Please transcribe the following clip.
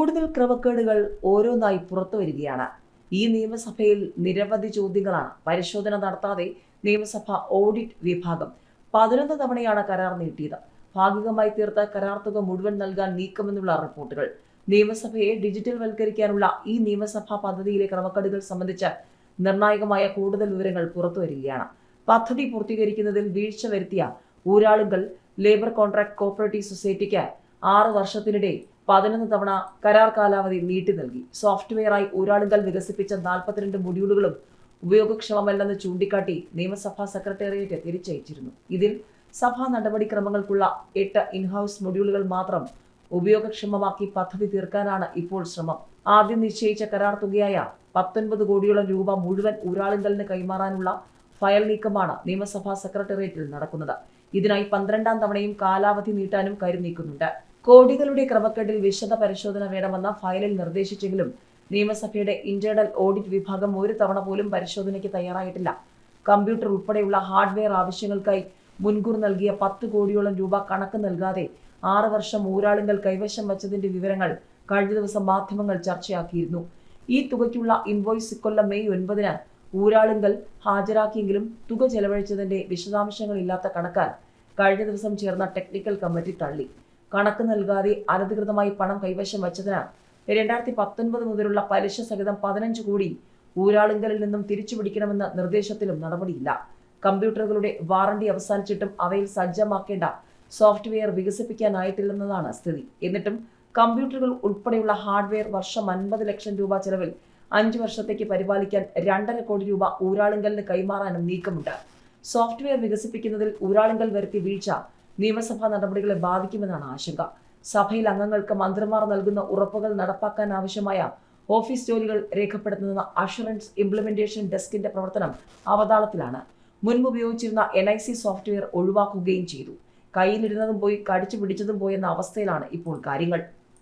കൂടുതൽ ക്രമക്കേടുകൾ ഓരോന്നായി പുറത്തു വരികയാണ്. ഈ നിയമസഭയിൽ നിരവധി ചോദ്യങ്ങളാണ് പരിശോധന നടത്താതെ നിയമസഭ ഓഡിറ്റ് വിഭാഗം പതിനൊന്ന് തവണയാണ് കരാർ നീട്ടിയത്. ഭാഗികമായി തീർത്ത കരാർ തുക മുഴുവൻ നൽകാൻ നീക്കമെന്നുള്ള റിപ്പോർട്ടുകൾ. നിയമസഭയെ ഡിജിറ്റൽ വൽക്കരിക്കാനുള്ള ഈ നിയമസഭാ പദ്ധതിയിലെ ക്രമക്കേടുകൾ സംബന്ധിച്ച് നിർണായകമായ കൂടുതൽ വിവരങ്ങൾ പുറത്തു വരികയാണ്. പദ്ധതി പൂർത്തീകരിക്കുന്നതിൽ വീഴ്ച വരുത്തിയ ഊരാളുകൾ ലേബർ കോൺട്രാക്ട് കോപ്പറേറ്റീവ് സൊസൈറ്റിക്ക് ആറ് വർഷത്തിനിടെ പതിനൊന്ന് തവണ കരാർ കാലാവധി നീട്ടി നൽകി. സോഫ്റ്റ്വെയറായി ഒരാളുകൾ വികസിപ്പിച്ച നാൽപ്പത്തിരണ്ട് മൊഡ്യൂളുകളും ഉപയോഗക്ഷമമല്ലെന്ന് ചൂണ്ടിക്കാട്ടി നിയമസഭാ സെക്രട്ടേറിയറ്റ് തിരിച്ചയച്ചിരുന്നു. ഇതിൽ സഭാ നടപടിക്രമങ്ങൾക്കുള്ള എട്ട് ഇൻഹൌസ് മൊഡ്യൂളുകൾ മാത്രം ഉപയോഗക്ഷമമാക്കി പദ്ധതി തീർക്കാനാണ് ഇപ്പോൾ ശ്രമം. ആദ്യം നിശ്ചയിച്ച കരാർ തുകയായ പത്തൊൻപത് കോടിയോളം രൂപ മുഴുവൻ ഊരാളുങ്കലിന് കൈമാറാനുള്ള ഫയൽ നീക്കമാണ് നിയമസഭാ സെക്രട്ടേറിയറ്റിൽ നടക്കുന്നത്. ഇതിനായി പന്ത്രണ്ടാം തവണയും കാലാവധി നീട്ടാനും കരുനീക്കുന്നുണ്ട്. കോടികളുടെ ക്രമക്കേടിൽ വിശദ പരിശോധന വേണമെന്ന ഫയലിൽ നിർദ്ദേശിച്ചെങ്കിലും നിയമസഭയുടെ ഇന്റേണൽ ഓഡിറ്റ് വിഭാഗം ഒരു തവണ പോലും പരിശോധനയ്ക്ക് തയ്യാറായിട്ടില്ല. കമ്പ്യൂട്ടർ ഉൾപ്പെടെയുള്ള ഹാർഡ്വെയർ ആവശ്യങ്ങൾക്കായി മുൻകൂർ നൽകിയ പത്ത് കോടിയോളം രൂപ കണക്ക് നൽകാതെ ആറ് വർഷം ഊരാളുങ്കൽ കൈവശം വച്ചതിന്റെ വിവരങ്ങൾ കഴിഞ്ഞ ദിവസം മാധ്യമങ്ങൾ ചർച്ചയാക്കിയിരുന്നു. ഈ തുകയ്ക്കുള്ള ഇൻവോയ്സ് ഇക്കൊല്ലം മെയ് ഒൻപതിന് ഊരാളുങ്കൽ ഹാജരാക്കിയെങ്കിലും തുക ചെലവഴിച്ചതിന്റെ വിശദാംശങ്ങളില്ലാത്ത കണക്കാൽ കഴിഞ്ഞ ദിവസം ചേർന്ന ടെക്നിക്കൽ കമ്മിറ്റി തള്ളി. കണക്ക് നൽകാതെ അനധികൃതമായി പണം കൈവശം വച്ചതിന് രണ്ടായിരത്തി പത്തൊൻപത് മുതലുള്ള പലിശ സഹിതം പതിനഞ്ച് കോടി ഊരാളുങ്കലിൽ നിന്നും തിരിച്ചു പിടിക്കണമെന്ന നിർദ്ദേശത്തിലും നടപടിയില്ല. കമ്പ്യൂട്ടറുകളുടെ വാറണ്ടി അവസാനിച്ചിട്ടും അവയിൽ സജ്ജമാക്കേണ്ട സോഫ്റ്റ്വെയർ വികസിപ്പിക്കാനായിട്ടില്ലെന്നതാണ് സ്ഥിതി. എന്നിട്ടും കമ്പ്യൂട്ടറുകൾ ഉൾപ്പെടെയുള്ള ഹാർഡ്വെയർ വർഷം അൻപത് ലക്ഷം രൂപ ചെലവിൽ അഞ്ചു വർഷത്തേക്ക് പരിപാലിക്കാൻ രണ്ടര കോടി രൂപ ഊരാളുങ്കലിന് കൈമാറാനും നീക്കമുണ്ട്. സോഫ്റ്റ്വെയർ വികസിപ്പിക്കുന്നതിൽ ഊരാളുങ്കൽ വരുത്തിയ വീഴ്ച നിയമസഭാ നടപടികളെ ബാധിക്കുമെന്നാണ് ആശങ്ക. സഭയിൽ അംഗങ്ങൾക്ക് മന്ത്രിമാർ നൽകുന്ന ഉറപ്പുകൾ നടപ്പാക്കാൻ ആവശ്യമായ ഓഫീസ് ജോലികൾ രേഖപ്പെടുത്തുന്ന അഷുറൻസ് ഇംപ്ലിമെന്റേഷൻ ഡെസ്കിന്റെ പ്രവർത്തനം അവതാളത്തിലാണ്. മുൻപ് ഉപയോഗിച്ചിരുന്ന എൻ ഐ സി സോഫ്റ്റ്വെയർ ഒഴിവാക്കുകയും ചെയ്തു. കയ്യിലിരുന്നതും പോയി കടിച്ചു പിടിച്ചതും പോയെന്ന അവസ്ഥയിലാണ് ഇപ്പോൾ കാര്യങ്ങൾ.